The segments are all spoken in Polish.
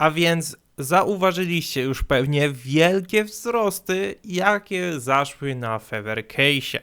A więc zauważyliście już pewnie wielkie wzrosty, jakie zaszły na Feather Case'ie.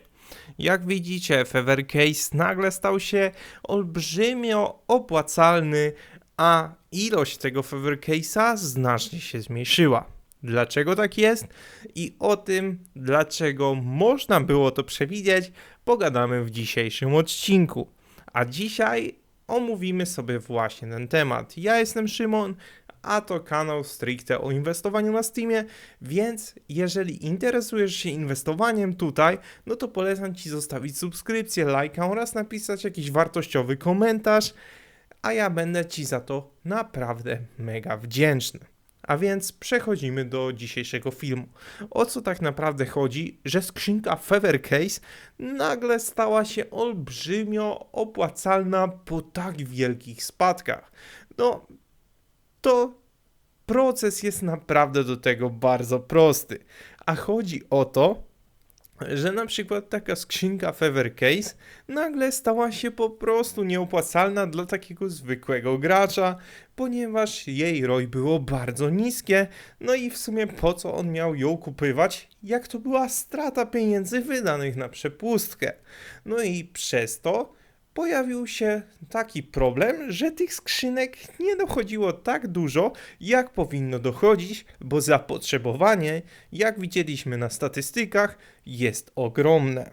Jak widzicie, Feather Case nagle stał się olbrzymio opłacalny, a ilość tego Feather Case'a znacznie się zmniejszyła. Dlaczego tak jest i o tym, dlaczego można było to przewidzieć, pogadamy w dzisiejszym odcinku. A dzisiaj omówimy sobie właśnie ten temat. Ja jestem Szymon, a to kanał stricte o inwestowaniu na Steamie, więc jeżeli interesujesz się inwestowaniem tutaj, no to polecam Ci zostawić subskrypcję, lajka oraz napisać jakiś wartościowy komentarz, a ja będę Ci za to naprawdę mega wdzięczny. A więc przechodzimy do dzisiejszego filmu. O co tak naprawdę chodzi, że skrzynka Feather Case nagle stała się olbrzymio opłacalna po tak wielkich spadkach? No, to proces jest naprawdę do tego bardzo prosty. A chodzi o to, że na przykład taka skrzynka Feather Case nagle stała się po prostu nieopłacalna dla takiego zwykłego gracza, ponieważ jej ROI było bardzo niskie, no i w sumie po co on miał ją kupywać, jak to była strata pieniędzy wydanych na przepustkę. No i przez to pojawił się taki problem, że tych skrzynek nie dochodziło tak dużo, jak powinno dochodzić, bo zapotrzebowanie, jak widzieliśmy na statystykach, jest ogromne.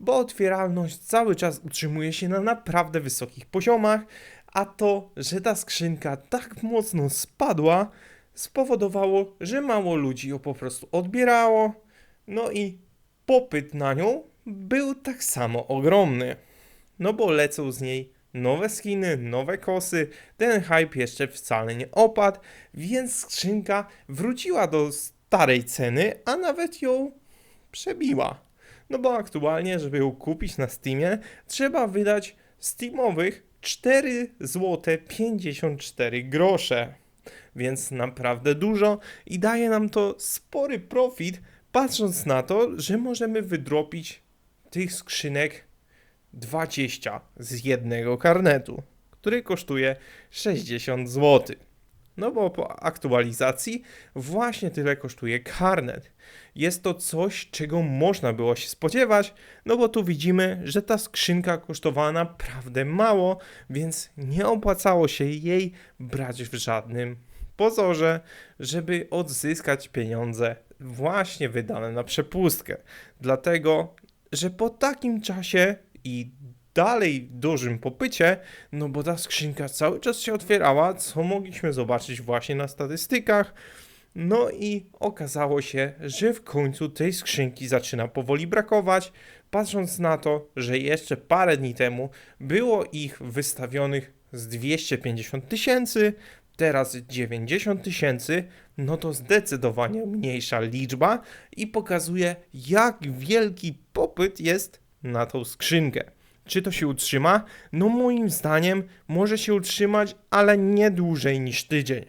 Bo otwieralność cały czas utrzymuje się na naprawdę wysokich poziomach, a to, że ta skrzynka tak mocno spadła, spowodowało, że mało ludzi ją po prostu odbierało, no i popyt na nią był tak samo ogromny. No bo lecą z niej nowe skiny, nowe kosy, ten hype jeszcze wcale nie opadł, więc skrzynka wróciła do starej ceny, a nawet ją przebiła. No bo aktualnie, żeby ją kupić na Steamie, trzeba wydać Steamowych 4 zł 54 grosze. Więc naprawdę dużo i daje nam to spory profit, patrząc na to, że możemy wydropić tych skrzynek 20 z jednego karnetu, który kosztuje 60 zł. No bo po aktualizacji właśnie tyle kosztuje karnet. Jest to coś, czego można było się spodziewać, no bo tu widzimy, że ta skrzynka kosztowała naprawdę mało, więc nie opłacało się jej brać w żadnym pozorze, żeby odzyskać pieniądze właśnie wydane na przepustkę. Dlatego, że po takim czasie i dalej dużym popycie, no bo ta skrzynka cały czas się otwierała, co mogliśmy zobaczyć właśnie na statystykach. No i okazało się, że w końcu tej skrzynki zaczyna powoli brakować, patrząc na to, że jeszcze parę dni temu było ich wystawionych z 250 tysięcy, teraz 90 tysięcy, no to zdecydowanie mniejsza liczba i pokazuje, jak wielki popyt jest na tą skrzynkę. Czy to się utrzyma? No moim zdaniem może się utrzymać, ale nie dłużej niż tydzień.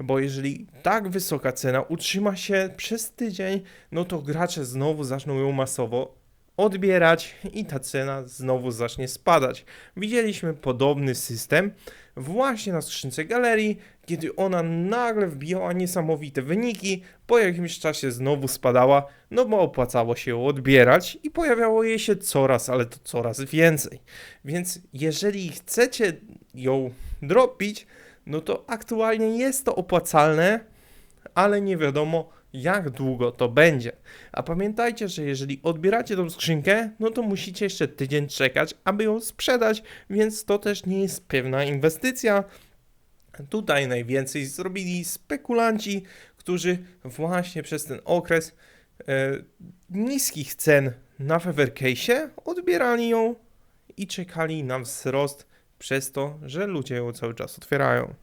Bo jeżeli tak wysoka cena utrzyma się przez tydzień, no to gracze znowu zaczną ją masowo odbierać i ta cena znowu zacznie spadać. Widzieliśmy podobny system właśnie na skrzynce galerii, kiedy ona nagle wbijała niesamowite wyniki, po jakimś czasie znowu spadała, no bo opłacało się ją odbierać i pojawiało jej się coraz, ale to coraz więcej. Więc jeżeli chcecie ją dropić, no to aktualnie jest to opłacalne, ale nie wiadomo jak długo to będzie. A pamiętajcie, że jeżeli odbieracie tą skrzynkę, no to musicie jeszcze tydzień czekać, aby ją sprzedać, więc to też nie jest pewna inwestycja. Tutaj najwięcej zrobili spekulanci, którzy właśnie przez ten okres e, niskich cen na Fevercase'ie odbierali ją i czekali na wzrost przez to, że ludzie ją cały czas otwierają.